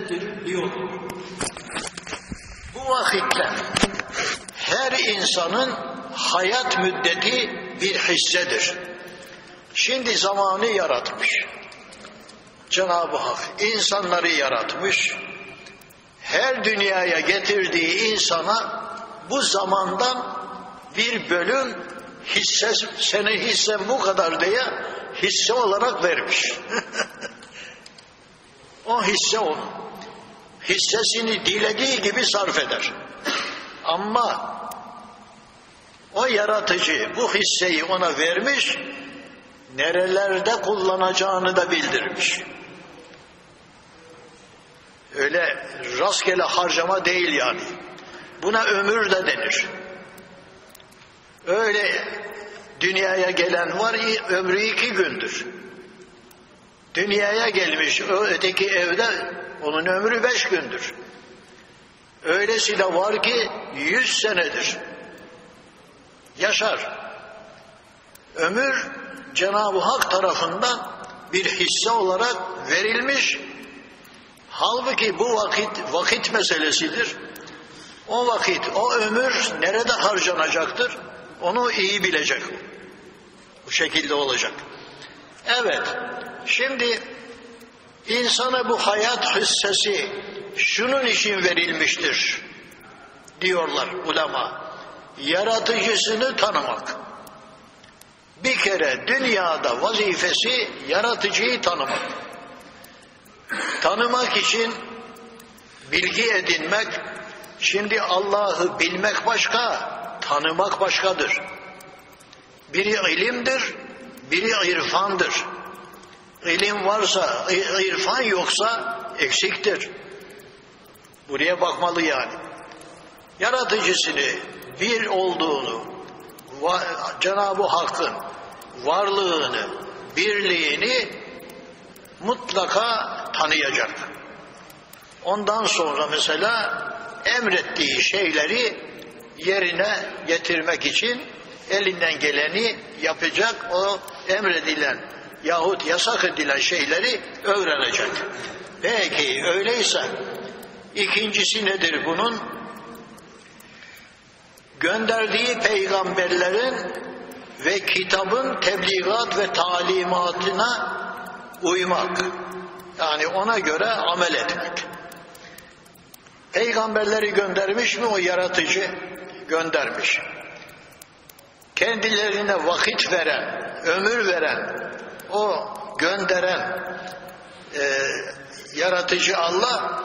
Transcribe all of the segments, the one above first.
hissettir diyor. Bu vakitte her insanın hayat müddeti bir hissedir. Şimdi zamanı yaratmış. Cenab-ı Hak insanları yaratmış. Her dünyaya getirdiği insana bu zamandan bir bölüm hisse, senin hissen bu kadar diye hisse olarak vermiş. o hisse onun. Hissesini dilediği gibi sarf eder. Ama o yaratıcı bu hisseyi ona vermiş, nerelerde kullanacağını da bildirmiş. Öyle rastgele harcama değil yani. Buna ömür de denir. Öyle dünyaya gelen var ömrü iki gündür. Dünyaya gelmiş öteki evde onun ömrü beş gündür. Öylesi de var ki yüz senedir. Yaşar. Ömür Cenab-ı Hak tarafından bir hisse olarak verilmiş. Halbuki bu vakit vakit meselesidir. O vakit, o ömür nerede harcanacaktır? Onu iyi bilecek. Bu şekilde olacak. Evet, şimdi insana bu hayat hissesi şunun için verilmiştir diyorlar ulema. Yaratıcısını tanımak. Bir kere dünyada vazifesi yaratıcıyı tanımak. Tanımak için bilgi edinmek, şimdi Allah'ı bilmek başka, tanımak başkadır. Biri ilimdir, biri irfandır. İlim varsa, irfan yoksa eksiktir. Buraya bakmalı yani. Yaratıcısını, bir olduğunu, Cenab-ı Hakk'ın varlığını, birliğini mutlaka tanıyacak. Ondan sonra mesela emrettiği şeyleri yerine getirmek için elinden geleni yapacak. O emredilen yahut yasak edilen şeyleri öğrenecek. Peki öyleyse ikincisi nedir bunun? Gönderdiği peygamberlerin ve kitabın tebliğat ve talimatına uymak. Yani ona göre amel etmek. Peygamberleri göndermiş mi o yaratıcı? Göndermiş. Kendilerine vakit veren, ömür veren, o gönderen e, yaratıcı Allah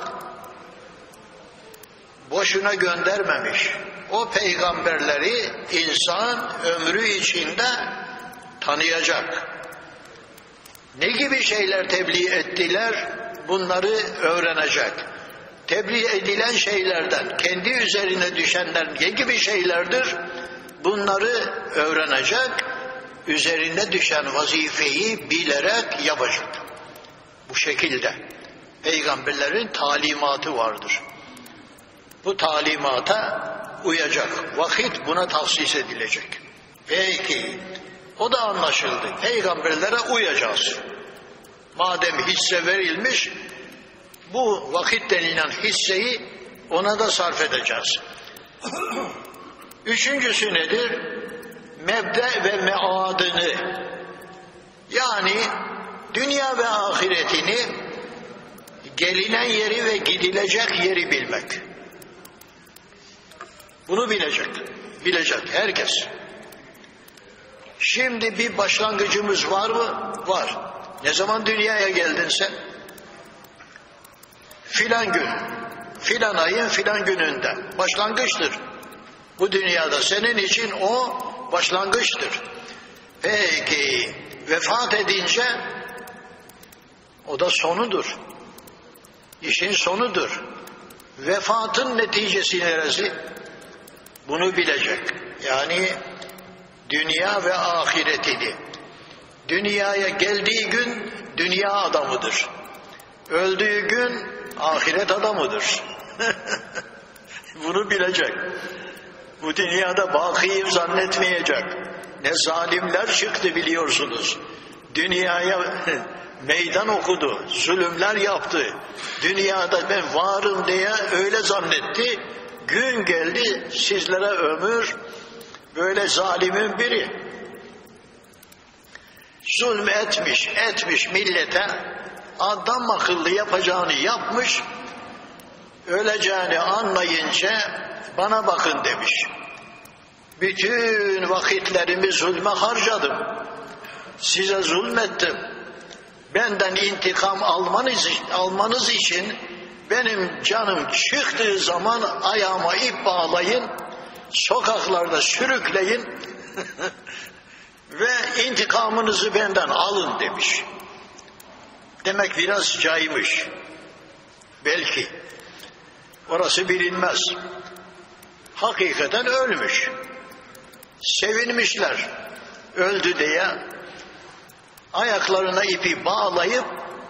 boşuna göndermemiş. O peygamberleri insan ömrü içinde tanıyacak. Ne gibi şeyler tebliğ ettiler? Bunları öğrenecek. Tebliğ edilen şeylerden kendi üzerine düşenler ne gibi şeylerdir? Bunları öğrenecek, üzerine düşen vazifeyi bilerek yapacak. Bu şekilde peygamberlerin talimatı vardır. Bu talimata uyacak. Vakit buna tahsis edilecek. Peki, o da anlaşıldı. Peygamberlere uyacağız. Madem hisse verilmiş, bu vakit denilen hisseyi ona da sarf edeceğiz. Üçüncüsü nedir? Mebde ve meadını yani dünya ve ahiretini gelinen yeri ve gidilecek yeri bilmek. Bunu bilecek. Bilecek herkes. Şimdi bir başlangıcımız var mı? Var. Ne zaman dünyaya geldin sen? Filan gün. Filan ayın filan gününde. Başlangıçtır. Bu dünyada senin için o başlangıçtır. Peki vefat edince o da sonudur. İşin sonudur. Vefatın neticesi neresi? Bunu bilecek. Yani dünya ve ahiretini. Dünyaya geldiği gün dünya adamıdır. Öldüğü gün ahiret adamıdır. Bunu bilecek. Bu dünyada bakiyim zannetmeyecek. Ne zalimler çıktı biliyorsunuz. Dünyaya meydan okudu, zulümler yaptı. Dünyada ben varım diye öyle zannetti. Gün geldi sizlere ömür böyle zalimin biri. Zulm etmiş, etmiş millete. Adam akıllı yapacağını yapmış. Öleceğini anlayınca bana bakın demiş. Bütün vakitlerimi zulme harcadım. Size zulmettim. Benden intikam almanız, almanız için benim canım çıktığı zaman ayağıma ip bağlayın, sokaklarda sürükleyin ve intikamınızı benden alın demiş. Demek biraz caymış. Belki. Orası bilinmez. Hakikaten ölmüş. Sevinmişler. Öldü diye ayaklarına ipi bağlayıp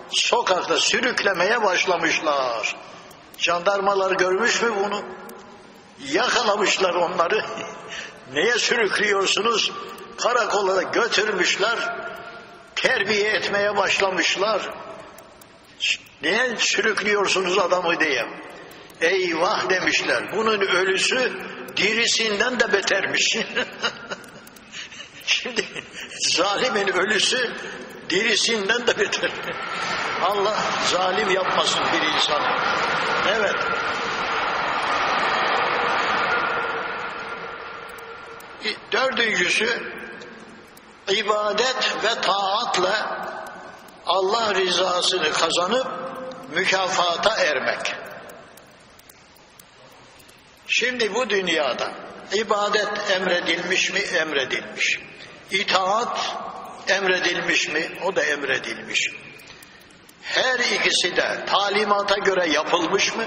sokakta sürüklemeye başlamışlar. Jandarmalar görmüş mü bunu? Yakalamışlar onları. Neye sürüklüyorsunuz? Karakola götürmüşler. Terbiye etmeye başlamışlar. Niye sürüklüyorsunuz adamı diye. Eyvah demişler. Bunun ölüsü dirisinden de betermiş. Şimdi zalimin ölüsü dirisinden de beter. Allah zalim yapmasın bir insanı. Evet. Dördüncüsü ibadet ve taatla Allah rızasını kazanıp mükafata ermek. Şimdi bu dünyada ibadet emredilmiş mi? Emredilmiş. İtaat emredilmiş mi? O da emredilmiş. Her ikisi de talimata göre yapılmış mı?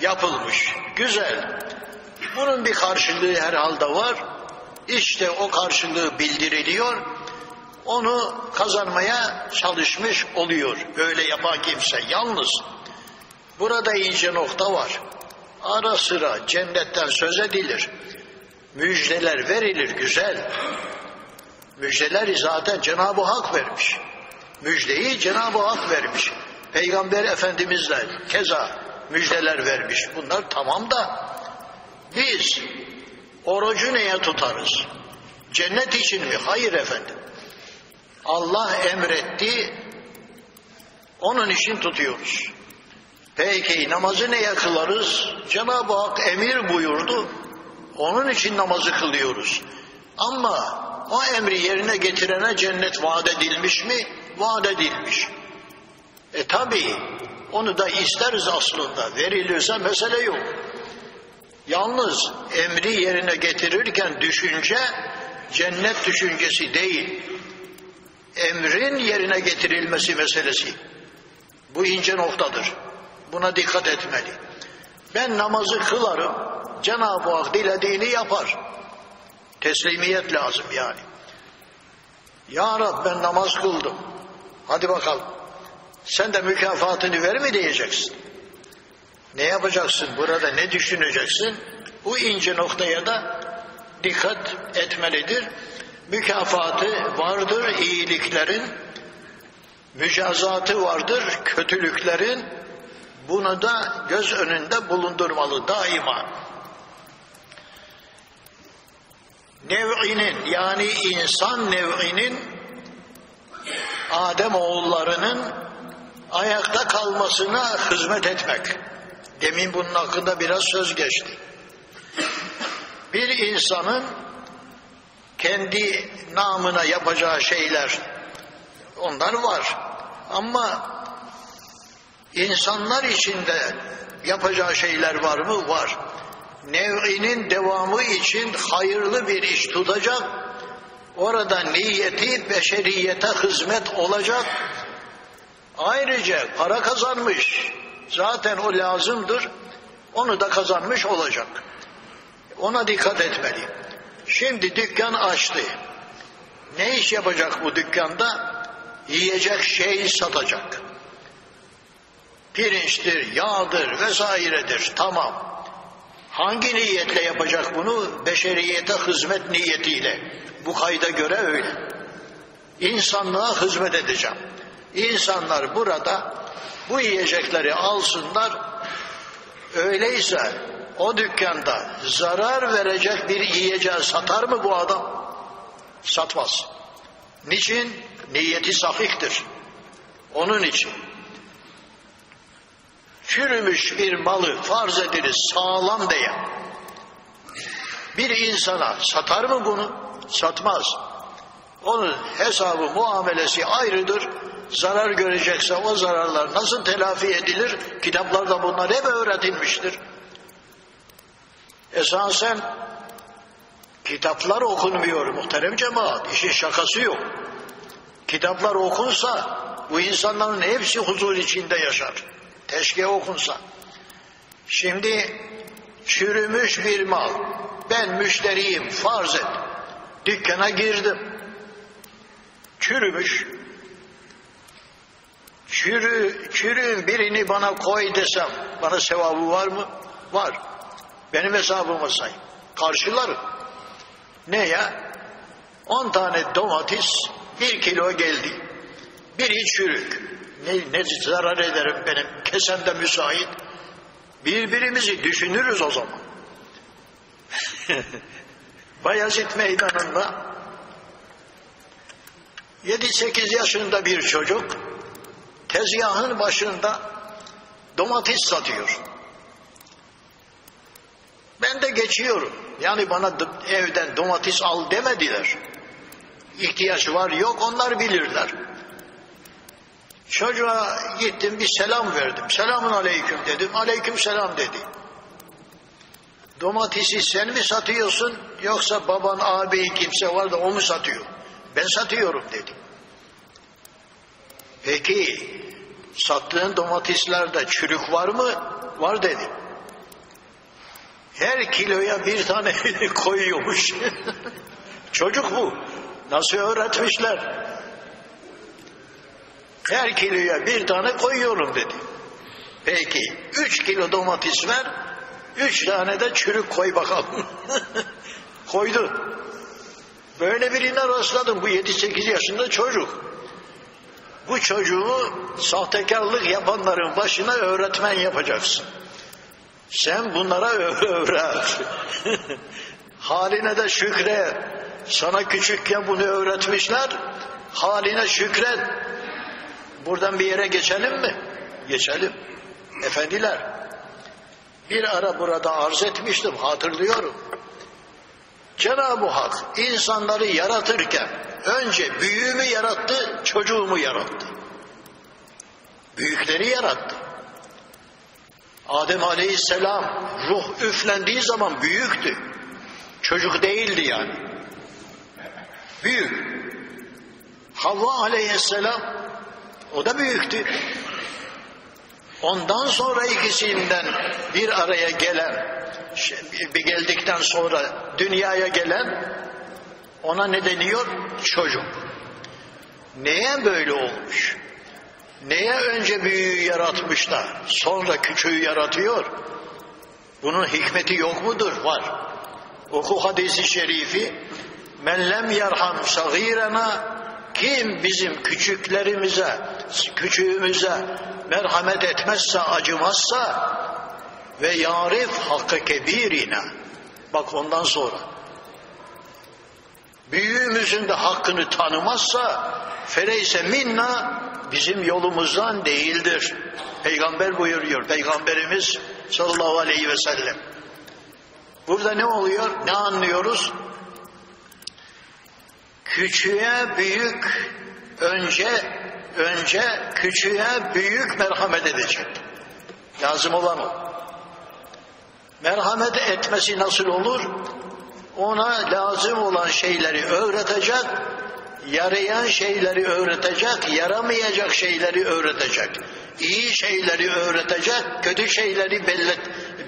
Yapılmış. Güzel. Bunun bir karşılığı herhalde var. İşte o karşılığı bildiriliyor. Onu kazanmaya çalışmış oluyor. Böyle yapan kimse. Yalnız burada ince nokta var. Ara sıra cennetten söz edilir. Müjdeler verilir güzel. Müjdeleri zaten Cenab-ı Hak vermiş. Müjdeyi Cenab-ı Hak vermiş. Peygamber Efendimizle keza müjdeler vermiş. Bunlar tamam da biz orucu neye tutarız? Cennet için mi? Hayır efendim. Allah emretti, onun için tutuyoruz. Peki namazı neye kılarız? Cenab-ı Hak emir buyurdu, onun için namazı kılıyoruz. Ama o emri yerine getirene cennet vaat edilmiş mi? Vaat edilmiş. E tabi onu da isteriz aslında. Verilirse mesele yok. Yalnız emri yerine getirirken düşünce cennet düşüncesi değil. Emrin yerine getirilmesi meselesi. Bu ince noktadır. Buna dikkat etmeli. Ben namazı kılarım. Cenab-ı Hak dilediğini yapar. Teslimiyet lazım yani. Ya Rab ben namaz kıldım. Hadi bakalım. Sen de mükafatını ver mi diyeceksin. Ne yapacaksın burada ne düşüneceksin? Bu ince noktaya da dikkat etmelidir. Mükafatı vardır iyiliklerin, mücazatı vardır kötülüklerin. Bunu da göz önünde bulundurmalı daima. Nev'inin yani insan nev'inin Adem oğullarının ayakta kalmasına hizmet etmek. Demin bunun hakkında biraz söz geçti. Bir insanın kendi namına yapacağı şeyler onlar var. Ama insanlar içinde yapacağı şeyler var mı? Var. Nev'inin devamı için hayırlı bir iş tutacak. Orada niyeti beşeriyete hizmet olacak. Ayrıca para kazanmış. Zaten o lazımdır. Onu da kazanmış olacak. Ona dikkat etmeli. Şimdi dükkan açtı. Ne iş yapacak bu dükkanda? Yiyecek şey satacak. Pirinçtir, yağdır vesairedir. Tamam. Hangi niyetle yapacak bunu? Beşeriyete hizmet niyetiyle. Bu kayda göre öyle. İnsanlığa hizmet edeceğim. İnsanlar burada bu yiyecekleri alsınlar. Öyleyse o dükkanda zarar verecek bir yiyeceği satar mı bu adam? Satmaz. Niçin? Niyeti safihtir. Onun için. Çürümüş bir malı farz ediniz sağlam diye. Bir insana satar mı bunu? Satmaz. Onun hesabı, muamelesi ayrıdır. Zarar görecekse o zararlar nasıl telafi edilir? Kitaplarda bunlar hep öğretilmiştir. Esasen kitaplar okunmuyor muhterem cemaat. İşin şakası yok. Kitaplar okunsa bu insanların hepsi huzur içinde yaşar. Teşke okunsa. Şimdi çürümüş bir mal. Ben müşteriyim farz et. Dükkana girdim. Çürümüş. Çürü, çürüğün birini bana koy desem bana sevabı var mı? Var. Benim hesabıma say. Karşılarım. Ne ya? 10 tane domates bir kilo geldi. Biri çürük. Ne, ne zarar ederim benim kesemde müsait. Birbirimizi düşünürüz o zaman. Bayezid Meydanı'nda 7-8 yaşında bir çocuk tezgahın başında domates satıyor. Ben de geçiyorum. Yani bana evden domates al demediler. İhtiyaç var yok onlar bilirler. Çocuğa gittim bir selam verdim. Selamun aleyküm dedim. Aleyküm selam dedi. Domatesi sen mi satıyorsun yoksa baban ağabeyi kimse var da o mu satıyor? Ben satıyorum dedi. Peki sattığın domateslerde çürük var mı? Var dedi. Her kiloya bir tane koyuyormuş. Çocuk bu. Nasıl öğretmişler? Her kiloya bir tane koyuyorum dedi. Peki üç kilo domates ver, üç tane de çürük koy bakalım. Koydu. Böyle birine rastladım. Bu yedi sekiz yaşında çocuk. Bu çocuğu sahtekarlık yapanların başına öğretmen yapacaksın. Sen bunlara öğret. Haline de şükret. Sana küçükken bunu öğretmişler. Haline şükret. Buradan bir yere geçelim mi? Geçelim. Efendiler, bir ara burada arz etmiştim, hatırlıyorum. Cenab-ı Hak insanları yaratırken önce büyüğümü yarattı, çocuğumu yarattı. Büyükleri yarattı. Adem Aleyhisselam ruh üflendiği zaman büyüktü. Çocuk değildi yani. Büyük. Havva Aleyhisselam o da büyüktü. Ondan sonra ikisinden bir araya gelen, bir geldikten sonra dünyaya gelen ona ne deniyor? Çocuk. Neye böyle olmuş? Neye önce büyüğü yaratmış da sonra küçüğü yaratıyor? Bunun hikmeti yok mudur? Var. Oku hadisi şerifi. Men lem yerham sagirena kim bizim küçüklerimize, küçüğümüze merhamet etmezse, acımazsa ve yarif hakkı kebirine. Bak ondan sonra. Büyüğümüzün de hakkını tanımazsa fereyse minna bizim yolumuzdan değildir. Peygamber buyuruyor. Peygamberimiz sallallahu aleyhi ve sellem. Burada ne oluyor? Ne anlıyoruz? Küçüğe büyük önce önce küçüğe büyük merhamet edecek. Lazım olan o. Merhamet etmesi nasıl olur? Ona lazım olan şeyleri öğretecek, yarayan şeyleri öğretecek, yaramayacak şeyleri öğretecek. İyi şeyleri öğretecek, kötü şeyleri bellet,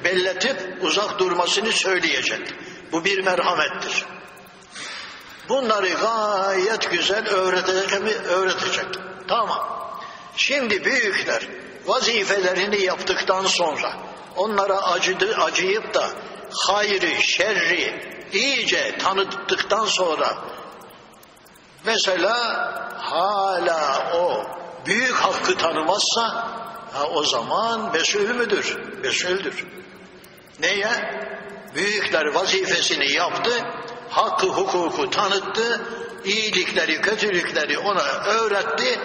belletip uzak durmasını söyleyecek. Bu bir merhamettir. Bunları gayet güzel öğretecek. Tamam. Şimdi büyükler vazifelerini yaptıktan sonra onlara acıdı, acıyıp da hayrı, şerri iyice tanıttıktan sonra mesela hala o büyük hakkı tanımazsa ha, o zaman mesul müdür? Mesuldür. Neye? Büyükler vazifesini yaptı, hakkı hukuku tanıttı, iyilikleri, kötülükleri ona öğretti,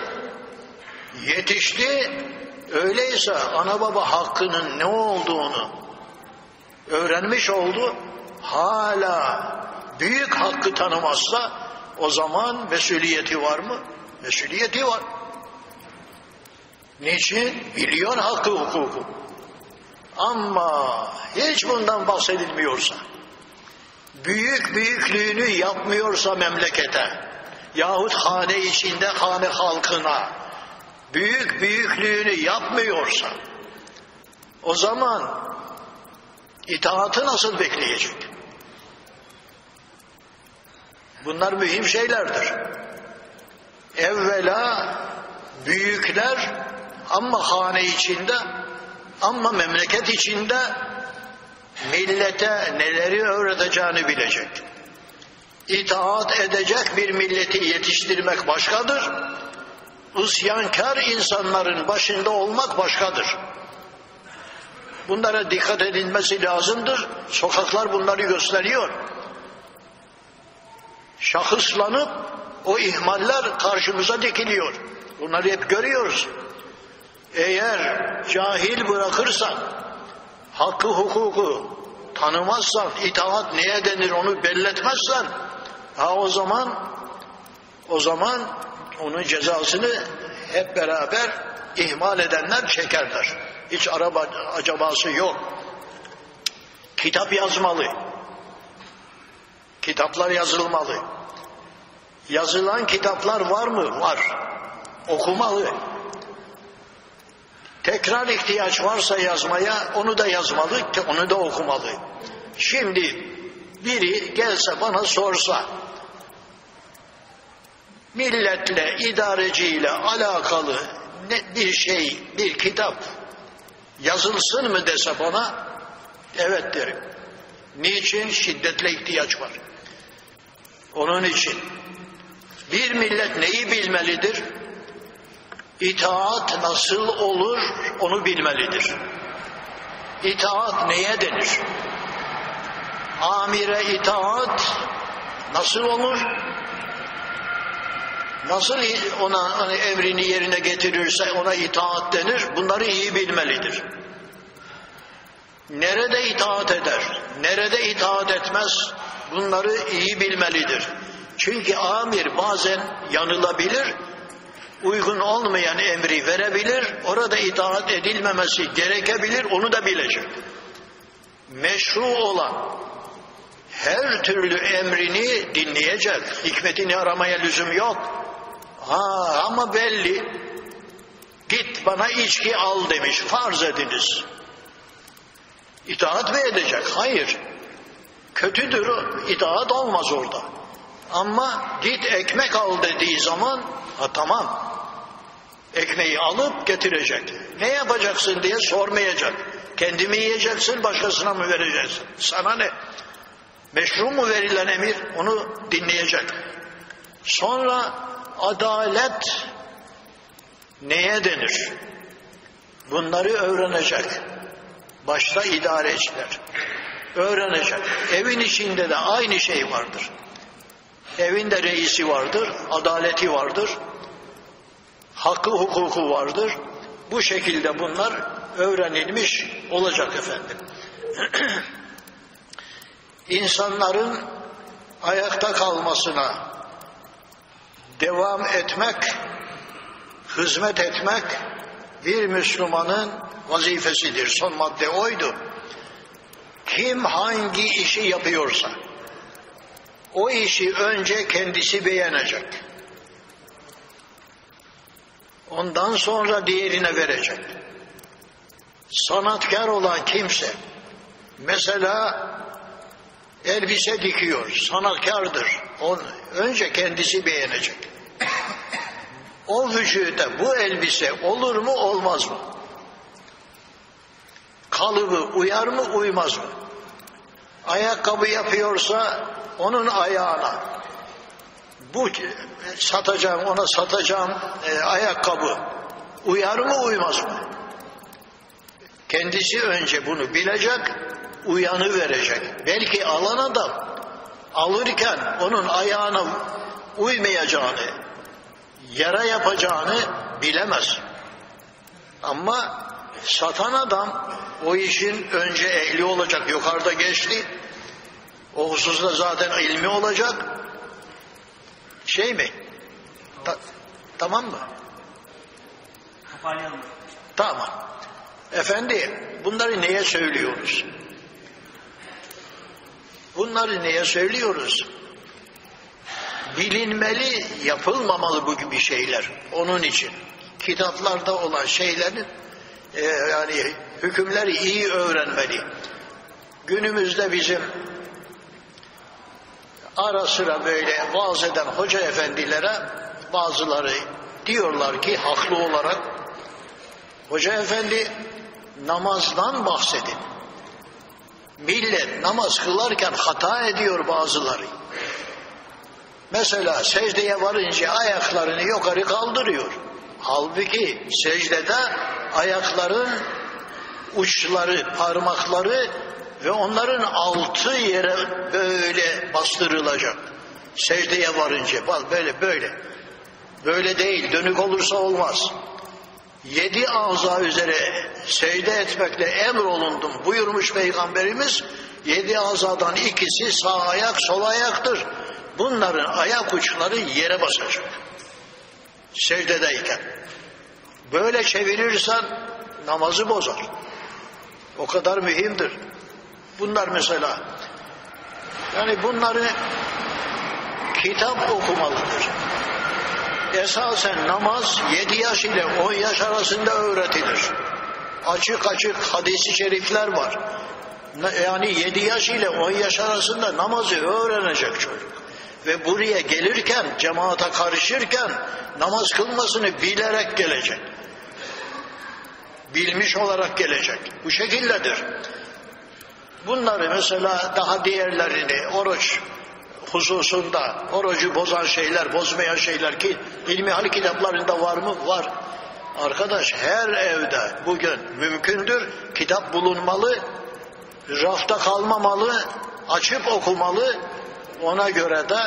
yetişti. Öyleyse ana baba hakkının ne olduğunu öğrenmiş oldu. Hala büyük hakkı tanımazsa o zaman mesuliyeti var mı? Mesuliyeti var. Niçin? Biliyor hakkı hukuku. Ama hiç bundan bahsedilmiyorsa, büyük büyüklüğünü yapmıyorsa memlekete, yahut hane içinde hane halkına, büyük büyüklüğünü yapmıyorsa, o zaman itaatı nasıl bekleyecek? Bunlar mühim şeylerdir. Evvela büyükler ama hane içinde ama memleket içinde millete neleri öğreteceğini bilecek. İtaat edecek bir milleti yetiştirmek başkadır. Isyankar insanların başında olmak başkadır. Bunlara dikkat edilmesi lazımdır. Sokaklar bunları gösteriyor. Şahıslanıp o ihmaller karşımıza dikiliyor. Bunları hep görüyoruz. Eğer cahil bırakırsan, hakkı hukuku tanımazsan, itaat neye denir onu belletmezsen, ha o zaman o zaman onun cezasını hep beraber ihmal edenler çekerler. Hiç araba acabası yok. Kitap yazmalı. Kitaplar yazılmalı. Yazılan kitaplar var mı? Var. Okumalı. Tekrar ihtiyaç varsa yazmaya onu da yazmalı, onu da okumalı. Şimdi biri gelse bana sorsa milletle, idareciyle alakalı ne, bir şey, bir kitap yazılsın mı dese bana evet derim. Niçin? Şiddetle ihtiyaç var. Onun için bir millet neyi bilmelidir? İtaat nasıl olur onu bilmelidir. İtaat neye denir? Amire itaat nasıl olur? Nasıl ona hani emrini yerine getirirse ona itaat denir? Bunları iyi bilmelidir. Nerede itaat eder? Nerede itaat etmez? Bunları iyi bilmelidir. Çünkü amir bazen yanılabilir, uygun olmayan emri verebilir, orada itaat edilmemesi gerekebilir, onu da bilecek. Meşru olan her türlü emrini dinleyecek. Hikmetini aramaya lüzum yok. Ha, ama belli. Git bana içki al demiş. Farz ediniz. İtaat mı edecek? Hayır. Kötüdür. İtaat olmaz orada. Ama git ekmek al dediği zaman ha tamam. Ekmeği alıp getirecek. Ne yapacaksın diye sormayacak. Kendimi yiyeceksin başkasına mı vereceksin? Sana ne? Meşru mu verilen emir? Onu dinleyecek. Sonra adalet neye denir? Bunları öğrenecek. Başta idareciler. Öğrenecek. Evin içinde de aynı şey vardır. Evinde reisi vardır, adaleti vardır, hakkı hukuku vardır. Bu şekilde bunlar öğrenilmiş olacak efendim. İnsanların ayakta kalmasına devam etmek, hizmet etmek bir Müslümanın vazifesidir. Son madde oydu. Kim hangi işi yapıyorsa o işi önce kendisi beğenecek. Ondan sonra diğerine verecek. Sanatkar olan kimse mesela elbise dikiyor, sanatkardır. On, önce kendisi beğenecek. O vücuda bu elbise olur mu olmaz mı? Kalıbı uyar mı uymaz mı? Ayakkabı yapıyorsa onun ayağına bu satacağım ona satacağım e, ayakkabı uyar mı uymaz mı? Kendisi önce bunu bilecek, uyanı verecek. Belki alan adam alırken onun ayağına uymayacağını, yara yapacağını bilemez. Ama satan adam o işin önce ehli olacak, yukarıda geçti. O hususta zaten ilmi olacak. Şey mi? Ta- tamam mı? Toparlayalım. Tamam. Efendi bunları neye söylüyoruz? Bunları neye söylüyoruz? Bilinmeli, yapılmamalı bu gibi şeyler. Onun için kitaplarda olan şeylerin e, yani hükümleri iyi öğrenmeli. Günümüzde bizim ara sıra böyle vaaz eden hoca efendilere bazıları diyorlar ki haklı olarak hoca efendi namazdan bahsedin. Millet namaz kılarken hata ediyor bazıları. Mesela secdeye varınca ayaklarını yukarı kaldırıyor. Halbuki secdede ayakların uçları, parmakları ve onların altı yere böyle bastırılacak. Secdeye varınca bak böyle böyle. Böyle değil, dönük olursa olmaz. Yedi ağza üzere secde etmekle emrolundum buyurmuş Peygamberimiz. Yedi azadan ikisi sağ ayak, sol ayaktır. Bunların ayak uçları yere basacak. Secdedeyken. Böyle çevirirsen namazı bozar. O kadar mühimdir. Bunlar mesela yani bunları kitap okumalıdır. Esasen namaz 7 yaş ile 10 yaş arasında öğretilir. Açık açık hadisi şerifler var. Yani 7 yaş ile 10 yaş arasında namazı öğrenecek çocuk. Ve buraya gelirken, cemaate karışırken namaz kılmasını bilerek gelecek. Bilmiş olarak gelecek. Bu şekildedir. Bunları mesela daha diğerlerini oruç hususunda orucu bozan şeyler, bozmayan şeyler ki ilmi hal kitaplarında var mı? Var. Arkadaş her evde bugün mümkündür. Kitap bulunmalı, rafta kalmamalı, açıp okumalı. Ona göre de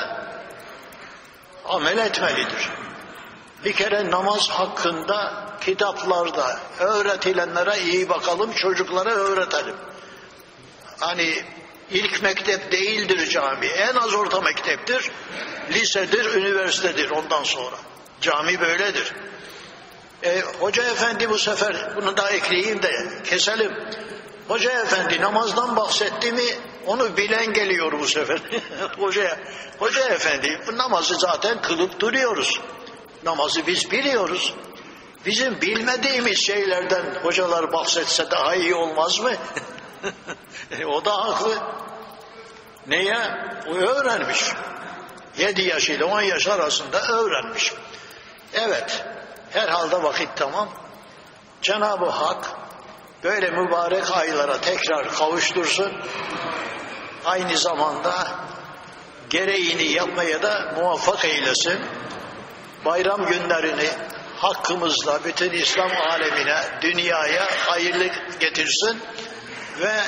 amel etmelidir. Bir kere namaz hakkında kitaplarda öğretilenlere iyi bakalım, çocuklara öğretelim. Hani ilk mektep değildir cami. En az orta mekteptir. Lisedir, üniversitedir ondan sonra. Cami böyledir. E, Hoca efendi bu sefer bunu da ekleyeyim de keselim. Hoca efendi namazdan bahsetti mi onu bilen geliyor bu sefer. hoca, hoca efendi bu namazı zaten kılıp duruyoruz. Namazı biz biliyoruz. Bizim bilmediğimiz şeylerden hocalar bahsetse daha iyi olmaz mı? e, o da haklı. Neye? O öğrenmiş. 7 yaş ile 10 yaş arasında öğrenmiş. Evet, herhalde vakit tamam. Cenab-ı Hak böyle mübarek aylara tekrar kavuştursun. Aynı zamanda gereğini yapmaya da muvaffak eylesin. Bayram günlerini hakkımızla bütün İslam alemine, dünyaya hayırlı getirsin ve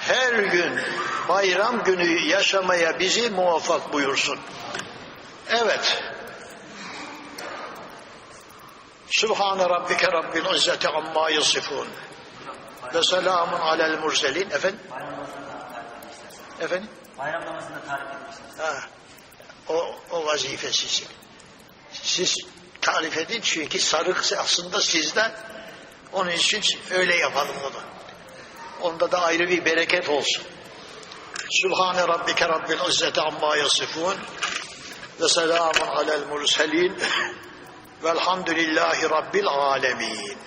her gün bayram günü yaşamaya bizi muvaffak buyursun. Evet. Subhane rabbike rabbil izzeti amma yasifun. Ve selamun alel murselin. Efendim? Efendim? Bayram namazını da tarif etmişler. Ha, o, o vazife sizin. Siz tarif edin çünkü sarık aslında sizde. Onun için öyle yapalım onu. Onda da ayrı bir bereket olsun. Subhane rabbike rabbil izzeti amma yasifun ve selamun alel murselin velhamdülillahi rabbil alemin.